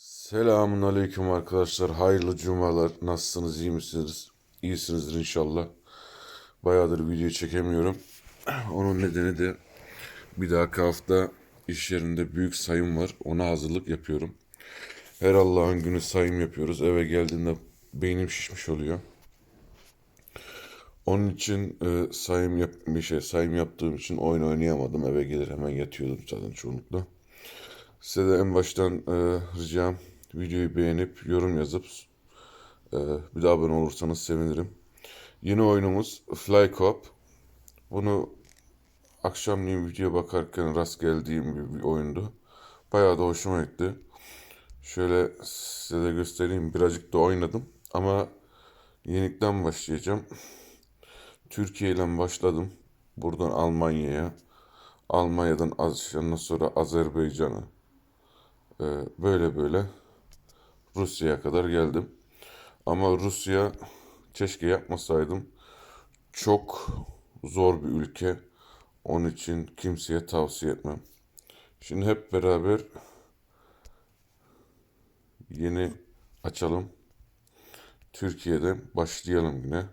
Selamun aleyküm arkadaşlar. Hayırlı cumalar. Nasılsınız? iyi misiniz? İyisinizdir inşallah. Bayağıdır video çekemiyorum. Onun nedeni de bir dahaki hafta iş yerinde büyük sayım var. Ona hazırlık yapıyorum. Her Allah'ın günü sayım yapıyoruz. Eve geldiğimde beynim şişmiş oluyor. Onun için e, sayım yap bir şey sayım yaptığım için oyun oynayamadım. Eve gelir hemen yatıyordum zaten çoğunlukla. Size de en baştan e, ricam videoyu beğenip yorum yazıp e, bir daha abone olursanız sevinirim. Yeni oyunumuz Fly Cop. Bunu akşamleyin video bakarken rast geldiğim bir, oyundu. Bayağı da hoşuma gitti. Şöyle size de göstereyim. Birazcık da oynadım ama yenikten başlayacağım. Türkiye ile başladım. Buradan Almanya'ya. Almanya'dan az yanına sonra Azerbaycan'a. Ee, böyle böyle Rusya'ya kadar geldim. Ama Rusya keşke yapmasaydım. Çok zor bir ülke. Onun için kimseye tavsiye etmem. Şimdi hep beraber yeni açalım. Türkiye'den başlayalım yine.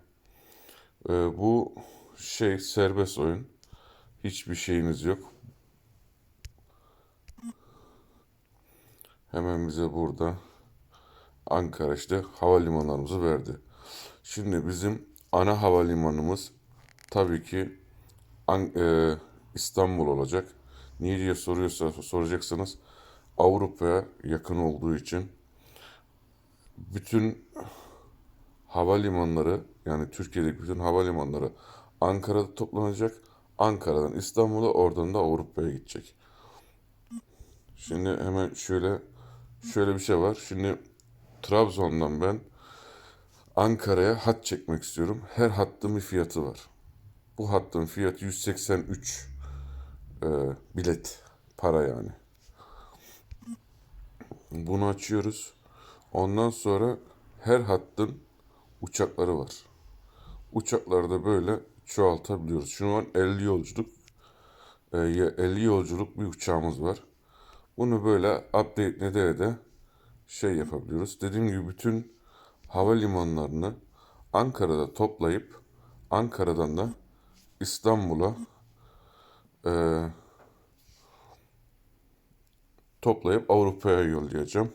Ee, bu şey serbest oyun. Hiçbir şeyiniz yok. Hemen bize burada Ankara işte havalimanlarımızı verdi. Şimdi bizim ana havalimanımız tabii ki e, İstanbul olacak. Niye diye soruyorsa soracaksınız. Avrupa'ya yakın olduğu için bütün havalimanları yani Türkiye'deki bütün havalimanları Ankara'da toplanacak. Ankara'dan İstanbul'a oradan da Avrupa'ya gidecek. Şimdi hemen şöyle şöyle bir şey var. Şimdi Trabzon'dan ben Ankara'ya hat çekmek istiyorum. Her hattın bir fiyatı var. Bu hattın fiyatı 183 e, bilet para yani. Bunu açıyoruz. Ondan sonra her hattın uçakları var. Uçaklarda böyle çoğaltabiliyoruz. Şu an 50 yolculuk e, 50 yolculuk bir uçağımız var. Bunu böyle update ede de şey yapabiliyoruz. Dediğim gibi bütün havalimanlarını Ankara'da toplayıp Ankara'dan da İstanbul'a e, toplayıp Avrupa'ya yollayacağım.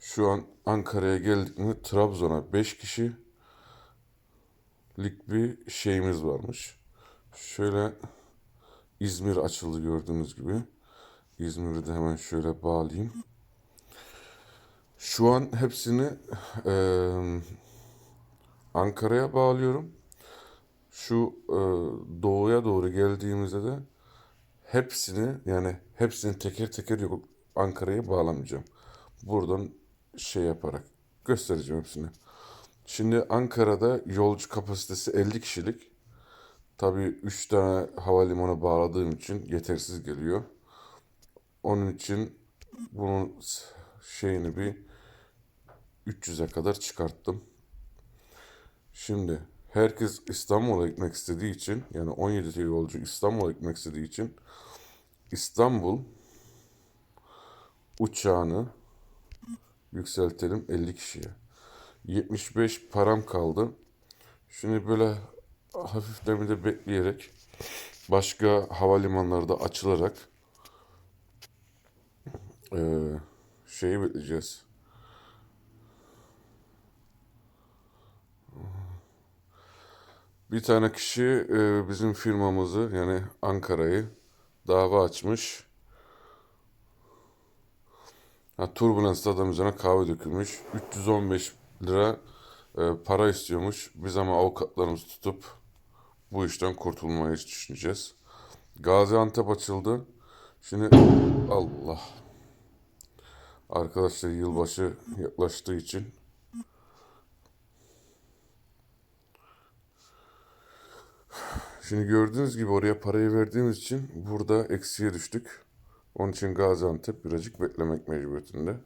Şu an Ankara'ya geldik mi Trabzon'a 5 kişi lik bir şeyimiz varmış. Şöyle İzmir açıldı gördüğünüz gibi. İzmir'i de hemen şöyle bağlayayım. Şu an hepsini eee, Ankara'ya bağlıyorum. Şu eee, doğuya doğru geldiğimizde de hepsini yani hepsini teker teker yok Ankara'ya bağlamayacağım. Buradan şey yaparak göstereceğim hepsini. Şimdi Ankara'da yolcu kapasitesi 50 kişilik. Tabii 3 tane havalimanı bağladığım için yetersiz geliyor. Onun için bunun şeyini bir 300'e kadar çıkarttım. Şimdi herkes İstanbul'a gitmek istediği için yani 17 yolcu İstanbul'a gitmek istediği için İstanbul uçağını yükseltelim 50 kişiye. 75 param kaldı. Şimdi böyle hafiften bir de bekleyerek başka havalimanları da açılarak eee, şeyi bekleyeceğiz. Bir tane kişi eee, bizim firmamızı yani Ankara'yı dava açmış. Ha, Turbulence'da adam üzerine kahve dökülmüş. 315 lira e, para istiyormuş. Biz ama avukatlarımızı tutup bu işten kurtulmayı düşüneceğiz. Gaziantep açıldı. Şimdi Allah. Arkadaşlar yılbaşı yaklaştığı için Şimdi gördüğünüz gibi oraya parayı verdiğimiz için burada eksiye düştük. Onun için Gaziantep birazcık beklemek mecburiyetinde.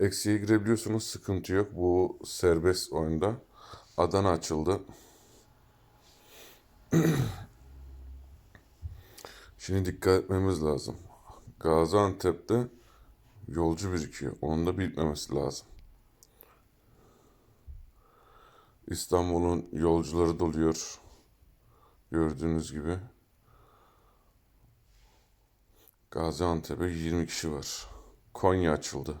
Eksiye girebiliyorsunuz sıkıntı yok. Bu serbest oyunda. Adana açıldı. Şimdi dikkat etmemiz lazım. Gaziantep'te yolcu birikiyor. Onun da bitmemesi lazım. İstanbul'un yolcuları doluyor. Gördüğünüz gibi. Gaziantep'e 20 kişi var. Konya açıldı.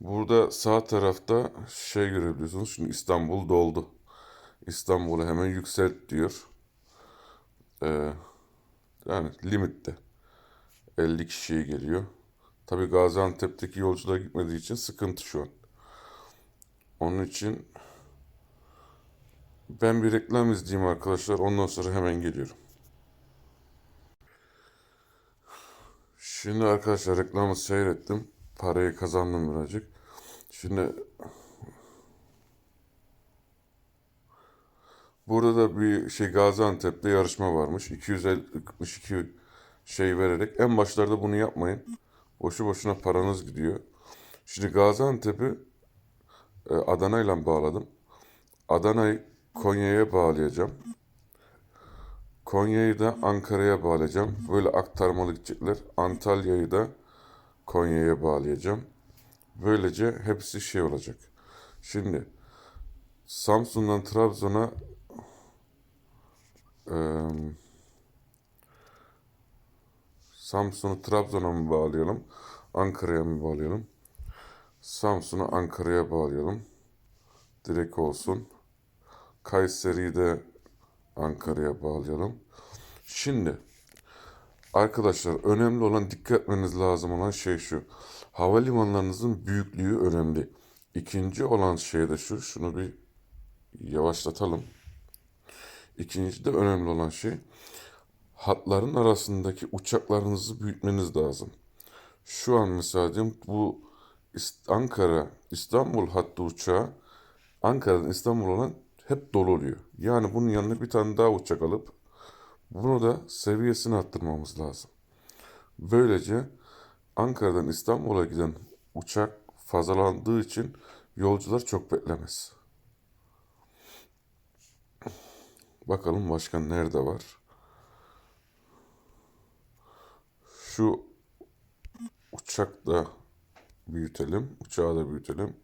Burada sağ tarafta şey görebiliyorsunuz. Şimdi İstanbul doldu. İstanbul'u hemen yükselt diyor. Ee, yani limitte. 50 kişiye geliyor. Tabii Gaziantep'teki yolcular gitmediği için sıkıntı şu an. Onun için ben bir reklam izleyeyim arkadaşlar. Ondan sonra hemen geliyorum. Şimdi arkadaşlar reklamı seyrettim. Parayı kazandım birazcık. Şimdi burada da bir şey Gaziantep'te yarışma varmış. 262 şey vererek. En başlarda bunu yapmayın. Boşu boşuna paranız gidiyor. Şimdi Gaziantep'i e, Adana ile bağladım. Adana'yı Konya'ya bağlayacağım. Konya'yı da Ankara'ya bağlayacağım. Böyle aktarmalı gidecekler. Antalya'yı da Konya'ya bağlayacağım. Böylece hepsi şey olacak. Şimdi Samsun'dan Trabzon'a eee Samsun'u Trabzon'a mı bağlayalım? Ankara'ya mı bağlayalım? Samsun'u Ankara'ya bağlayalım. Direkt olsun. Kayseri'yi de Ankara'ya bağlayalım. Şimdi arkadaşlar önemli olan dikkat etmeniz lazım olan şey şu. Havalimanlarınızın büyüklüğü önemli. İkinci olan şey de şu. Şunu bir yavaşlatalım. İkinci de önemli olan şey hatların arasındaki uçaklarınızı büyütmeniz lazım. Şu an mesela diyelim bu Ankara İstanbul hattı uçağı Ankara'dan İstanbul olan hep dolu oluyor. Yani bunun yanına bir tane daha uçak alıp bunu da seviyesini arttırmamız lazım. Böylece Ankara'dan İstanbul'a giden uçak fazlalandığı için yolcular çok beklemez. Bakalım başka nerede var? Şu uçak da büyütelim. Uçağı da büyütelim.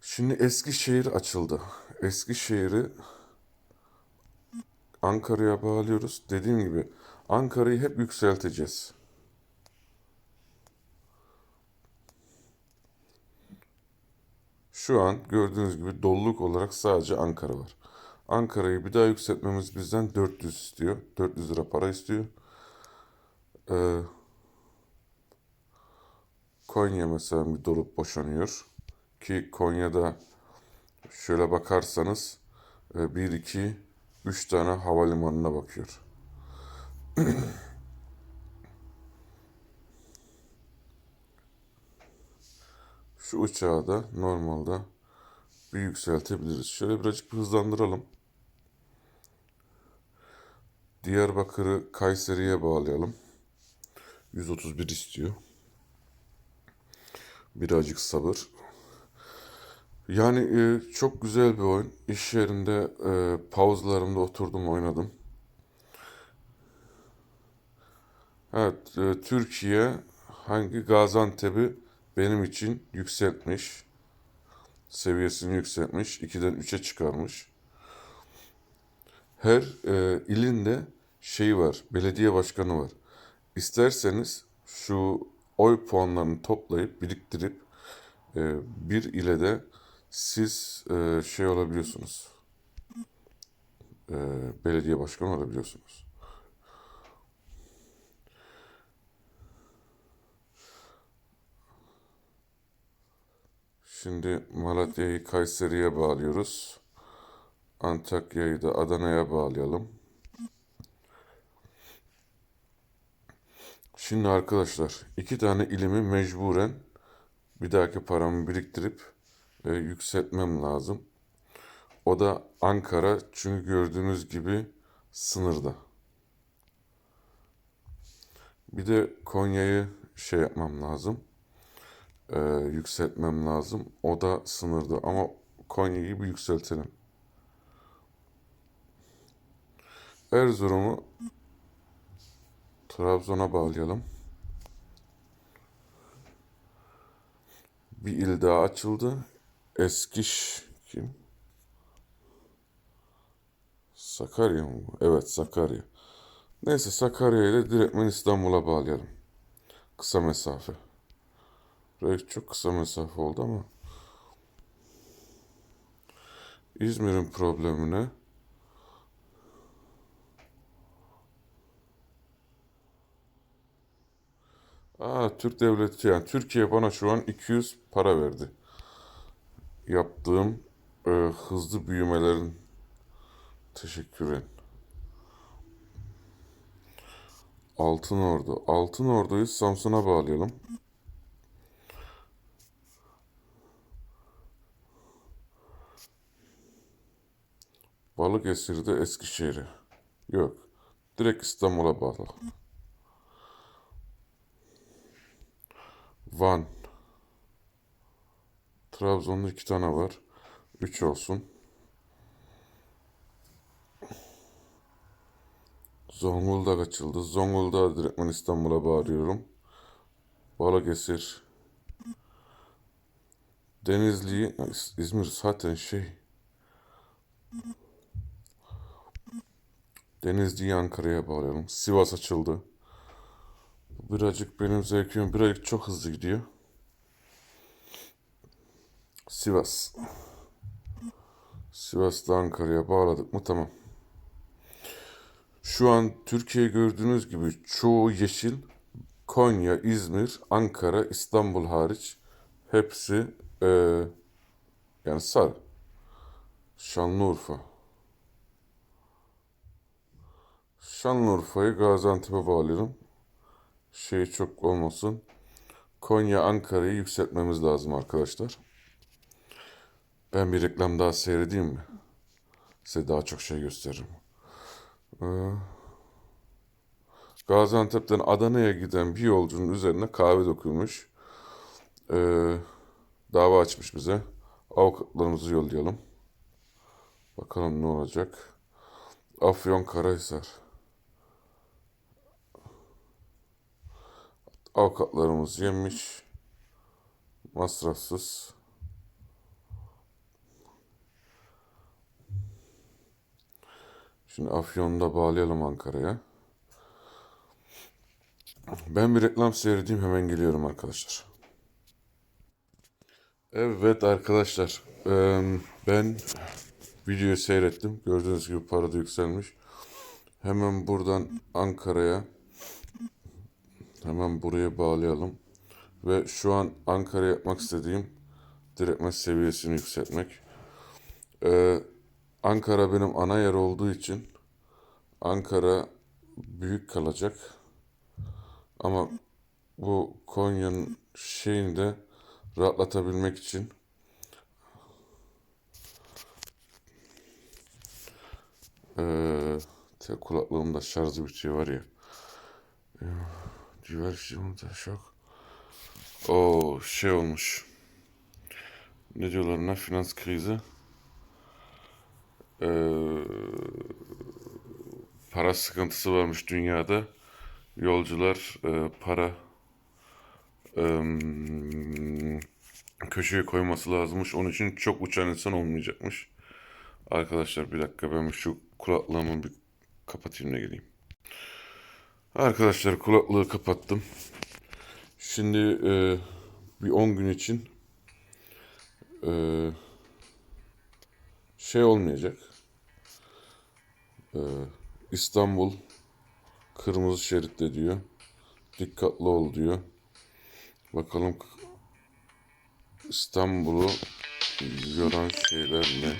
Şimdi Eskişehir açıldı. Eskişehir'i Ankara'ya bağlıyoruz. Dediğim gibi Ankara'yı hep yükselteceğiz. Şu an gördüğünüz gibi doluluk olarak sadece Ankara var. Ankara'yı bir daha yükseltmemiz bizden 400 istiyor. 400 lira para istiyor. Ee, Konya mesela bir dolup boşanıyor. Ki Konya'da şöyle bakarsanız 1, 2, 3 tane havalimanına bakıyor. Şu uçağı da normalde bir yükseltebiliriz. Şöyle birazcık bir hızlandıralım. Diyarbakır'ı Kayseri'ye bağlayalım. 131 istiyor. Birazcık sabır. Yani e, çok güzel bir oyun. İş yerinde e, pauzlarımda oturdum oynadım. Evet, e, Türkiye hangi Gaziantep'i benim için yükseltmiş. Seviyesini yükseltmiş. 2'den 3'e çıkarmış. Her e, ilinde şey var, belediye başkanı var. İsterseniz şu oy puanlarını toplayıp biriktirip e, bir ile de siz e, şey olabiliyorsunuz. E, belediye başkanı olabiliyorsunuz. Şimdi Malatya'yı Kayseri'ye bağlıyoruz. Antakya'yı da Adana'ya bağlayalım. Şimdi arkadaşlar iki tane ilimi mecburen bir dahaki paramı biriktirip e, yükseltmem lazım. O da Ankara çünkü gördüğünüz gibi sınırda. Bir de Konya'yı şey yapmam lazım. e, yükseltmem lazım. O da sınırda ama Konya'yı bir yükseltelim. Erzurum'u Trabzon'a bağlayalım. Bir il daha açıldı. Eskiş kim? Sakarya mı? Evet Sakarya. Neyse Sakarya ile direktmen İstanbul'a bağlayalım. Kısa mesafe. Buraya çok kısa mesafe oldu ama. İzmir'in problemi Aa, Türk devleti yani Türkiye bana şu an 200 para verdi. Yaptığım e, hızlı büyümelerin teşekkürün. Altın Ordu. Altın Ordu'yu Samsun'a bağlayalım. Balıkesir'de Eskişehir'e. Yok. Direkt İstanbul'a bağlı. Van. Trabzon'da iki tane var. Üç olsun. Zonguldak açıldı. Zonguldak'ı direktmen İstanbul'a bağırıyorum. Balıkesir. Denizli'yi, İz- İzmir zaten şey. Denizli'yi Ankara'ya bağlayalım. Sivas açıldı. Birazcık benim zevkim birazcık çok hızlı gidiyor. Sivas. Sivas'ta Ankara'ya bağladık mı tamam. Şu an Türkiye gördüğünüz gibi çoğu yeşil. Konya, İzmir, Ankara, İstanbul hariç hepsi eee, yani sarı. Şanlıurfa. Şanlıurfa'yı Gaziantep'e bağlayalım. Şey çok olmasın. Konya, Ankara'yı yükseltmemiz lazım arkadaşlar. Ben bir reklam daha seyredeyim mi? Size daha çok şey gösteririm. Gaziantep'ten Adana'ya giden bir yolcunun üzerine kahve dökülmüş. Ee, dava açmış bize. Avukatlarımızı yollayalım. Bakalım ne olacak. Afyonkarahisar. Avukatlarımız yemiş. Masrafsız. Şimdi Afyon'u da bağlayalım Ankara'ya. Ben bir reklam seyredeyim hemen geliyorum arkadaşlar. Evet arkadaşlar ben videoyu seyrettim. Gördüğünüz gibi para da yükselmiş. Hemen buradan Ankara'ya hemen buraya bağlayalım. Ve şu an Ankara'ya yapmak istediğim direktmen seviyesini yükseltmek. Eee, Ankara benim ana yer olduğu için Ankara büyük kalacak. Ama bu Konya'nın şeyini de rahatlatabilmek için tek kulaklığımda şarjı bitiyor var ya. Diversiyon da şok. O şey olmuş. Ne diyorlar ona? Finans krizi. Eee, para sıkıntısı varmış dünyada. Yolcular e, para em, köşeye koyması lazımmış. Onun için çok uçan insan olmayacakmış. Arkadaşlar bir dakika ben şu kulaklığımı bir kapatayım da geleyim. Arkadaşlar kulaklığı kapattım. Şimdi e, bir 10 gün için e, şey olmayacak. E, İstanbul kırmızı şeritte diyor. Dikkatli ol diyor. Bakalım İstanbul'u yoran şeyler ne?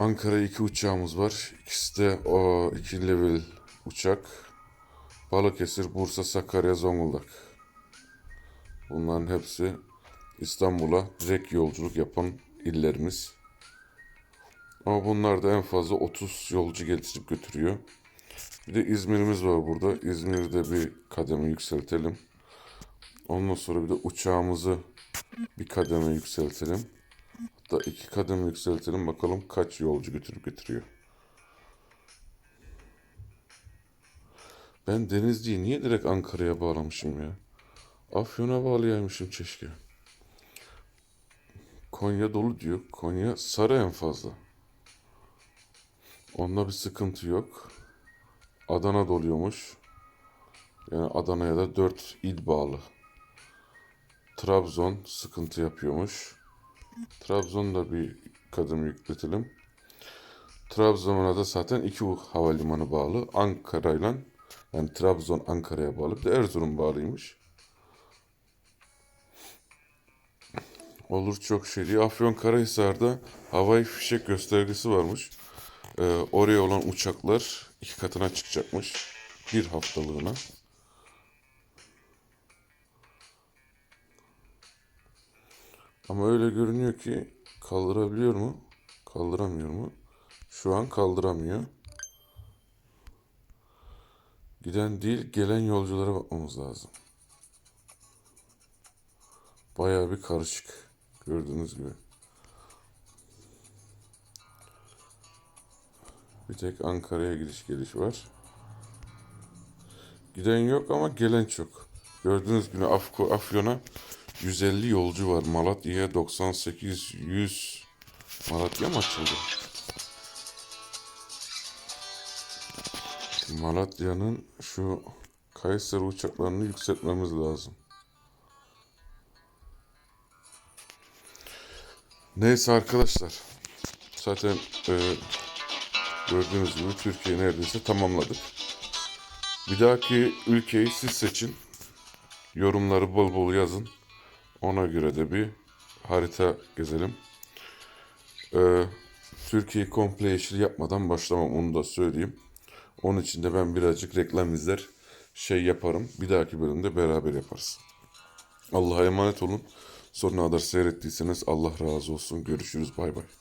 Ankara iki uçağımız var. İkisi de o iki level uçak. Balıkesir, Bursa, Sakarya, Zonguldak. Bunların hepsi İstanbul'a direkt yolculuk yapan illerimiz. Ama bunlar da en fazla 30 yolcu getirip götürüyor. Bir de İzmir'imiz var burada. İzmir'de bir kademe yükseltelim. Ondan sonra bir de uçağımızı bir kademe yükseltelim. Hatta iki kademe yükseltelim. Bakalım kaç yolcu götürüp getiriyor. Ben Denizli'yi niye direkt Ankara'ya bağlamışım ya? Afyon'a bağlayaymışım keşke. Konya dolu diyor. Konya sarı en fazla. Onda bir sıkıntı yok. Adana doluyormuş. Yani Adana'ya da 4 il bağlı. Trabzon sıkıntı yapıyormuş. Trabzon'da bir kadın yükletelim. Trabzon'a da zaten iki havalimanı bağlı. Ankara'yla yani Trabzon Ankara'ya bağlı. Bir de Erzurum bağlıymış. Olur çok şey değil. Afyonkarahisar'da havai fişek göstergesi varmış. Ee, oraya olan uçaklar iki katına çıkacakmış. Bir haftalığına. Ama öyle görünüyor ki kaldırabiliyor mu? Kaldıramıyor mu? Şu an kaldıramıyor. Giden değil, gelen yolculara bakmamız lazım. Bayağı bir karışık. Gördüğünüz gibi. Bir tek Ankara'ya gidiş geliş var. Giden yok ama gelen çok. Gördüğünüz gibi Afko, Afyon'a 150 yolcu var. Malatya'ya 98, 100. Malatya mı açıldı? Malatya'nın şu Kayseri uçaklarını yükseltmemiz lazım. Neyse arkadaşlar. Zaten e, gördüğünüz gibi Türkiye neredeyse tamamladık. Bir dahaki ülkeyi siz seçin. Yorumları bol bol yazın. Ona göre de bir harita gezelim. Ee, Türkiye'yi komple yeşil yapmadan başlamam onu da söyleyeyim. Onun için de ben birazcık reklam izler şey yaparım. Bir dahaki bölümde beraber yaparız. Allah'a emanet olun. Sonuna kadar seyrettiyseniz Allah razı olsun. Görüşürüz. Bay bay.